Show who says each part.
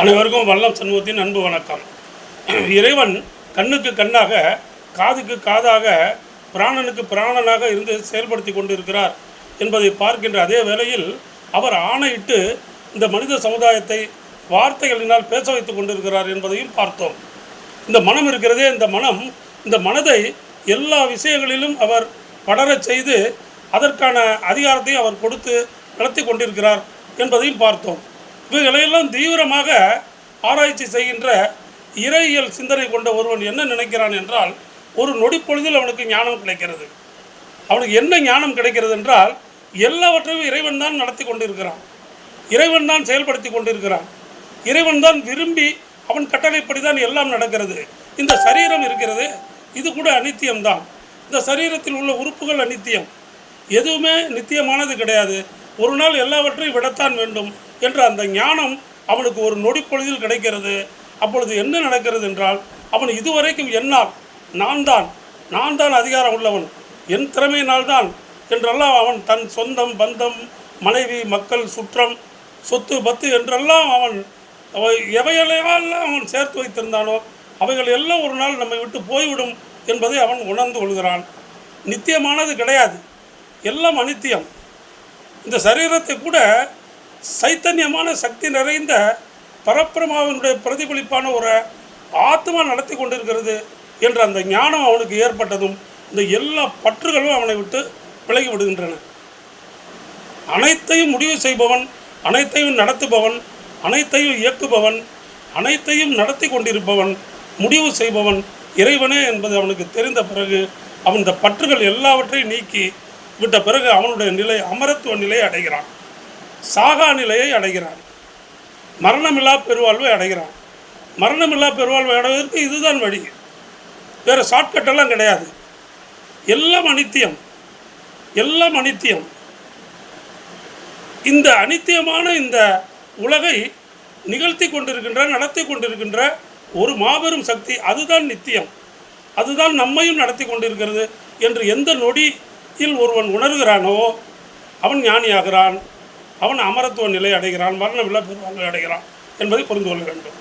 Speaker 1: அனைவருக்கும் வல்லம் சண்முகத்தின் அன்பு வணக்கம். இறைவன் கண்ணுக்கு கண்ணாக காதுக்கு காதாக பிராணனுக்கு பிராணனாக இருந்து செயல்படுத்தி கொண்டிருக்கிறார் என்பதை பார்க்கின்ற அதே வேளையில் அவர் ஆணையிட்டு இந்த மனித சமுதாயத்தை வார்த்தைகளினால் பேச வைத்துக் கொண்டிருக்கிறார் என்பதையும் பார்த்தோம். இந்த மனம் இருக்கிறதே இந்த மனம் இந்த மனதை எல்லா விஷயங்களிலும் அவர் படரச் செய்து அதற்கான அதிகாரத்தையும் அவர் கொடுத்து நடத்தி கொண்டிருக்கிறார் என்பதையும் பார்த்தோம். இவைகளையெல்லாம் தீவிரமாக ஆராய்ச்சி செய்கின்ற இறையியல் சிந்தனை கொண்ட ஒருவன் என்ன நினைக்கிறான் என்றால் ஒரு நொடிப்பொழுதில் அவனுக்கு ஞானம் கிடைக்கிறது. அவனுக்கு என்ன ஞானம் கிடைக்கிறது என்றால் எல்லாவற்றையும் இறைவன் தான் நடத்தி கொண்டிருக்கிறான். இறைவன் தான் செயல்படுத்தி கொண்டிருக்கிறான். இறைவன் தான் விரும்பி அவன் கட்டளைப்படி தான் எல்லாம் நடக்கிறது. இந்த சரீரம் இருக்கிறது இது கூட அனித்தியம்தான் இந்த சரீரத்தில் உள்ள உறுப்புகள் அனித்தியம். எதுவுமே நித்தியமானது கிடையாது. ஒரு நாள் எல்லாவற்றையும் விடத்தான் வேண்டும். என்ற அந்த ஞானம் அவனுக்கு ஒரு நொடிப்பொழுதில் கிடைக்கிறது. அப்பொழுது என்ன நடக்கிறது என்றால் அவன் இதுவரைக்கும் என்னால் நான் தான் நான் தான் அதிகாரம் உள்ளவன் என் திறமையினால் தான் என்றெல்லாம் அவன் தன் சொந்தம் பந்தம் மனைவி மக்கள் சுற்றம் சொத்து பத்து என்றெல்லாம் அவன் அவை அவன் சேர்த்து வைத்திருந்தானோ அவைகள் எல்லாம் ஒரு நாள் நம்மை விட்டு போய்விடும் என்பதை அவன் உணர்ந்து கொள்கிறான். நித்தியமானது கிடையாது. எல்லாம் அனித்தியம். இந்த சரீரத்தை கூட சைத்தன்யமான சக்தி நிறைந்த பரப்பிரமாவினுடைய பிரதிபலிப்பான ஒரு ஆத்மா நடத்தி கொண்டிருக்கிறது என்ற அந்த ஞானம் அவனுக்கு ஏற்பட்டதும் இந்த எல்லா பற்றுகளும் அவனை விட்டு விலகி விடுகின்றன. அனைத்தையும் முடிவு செய்பவன் அனைத்தையும் நடத்துபவன் அனைத்தையும் இயக்குபவன் அனைத்தையும் நடத்தி கொண்டிருப்பவன் முடிவு செய்பவன் இறைவனே என்பது அவனுக்கு தெரிந்த பிறகு அவன் இந்த பற்றுகள் எல்லாவற்றையும் நீக்கி விட்ட பிறகு அவனுடைய நிலை அமரத்துவ நிலையை அடைகிறான். சாகா நிலையை அடைகிறான் மரணமில்லா பெருவாழ்வை அடைகிறான் மரணமில்லா பெருவாழ்வை அடைவதற்கு இதுதான் வழி. வேறு ஷார்ட்கட்டெல்லாம் கிடையாது. எல்லாம் அனித்தியம். எல்லாம் அனித்தியம். இந்த அனித்தியமான இந்த உலகை நிகழ்த்தி கொண்டிருக்கின்ற நடத்தி கொண்டிருக்கின்ற ஒரு மாபெரும் சக்தி அதுதான் நித்தியம். அதுதான் நம்மையும் நடத்தி கொண்டிருக்கிறது என்று எந்த நொடியில் ஒருவன் உணர்கிறானோ அவன் ஞானியாகிறான். அவன் அமரத்துவ நிலை அடைகிறான் மரணமில்லா பெருவாழ்வை அடைகிறான் என்பதை புரிந்து கொள்ள வேண்டும்.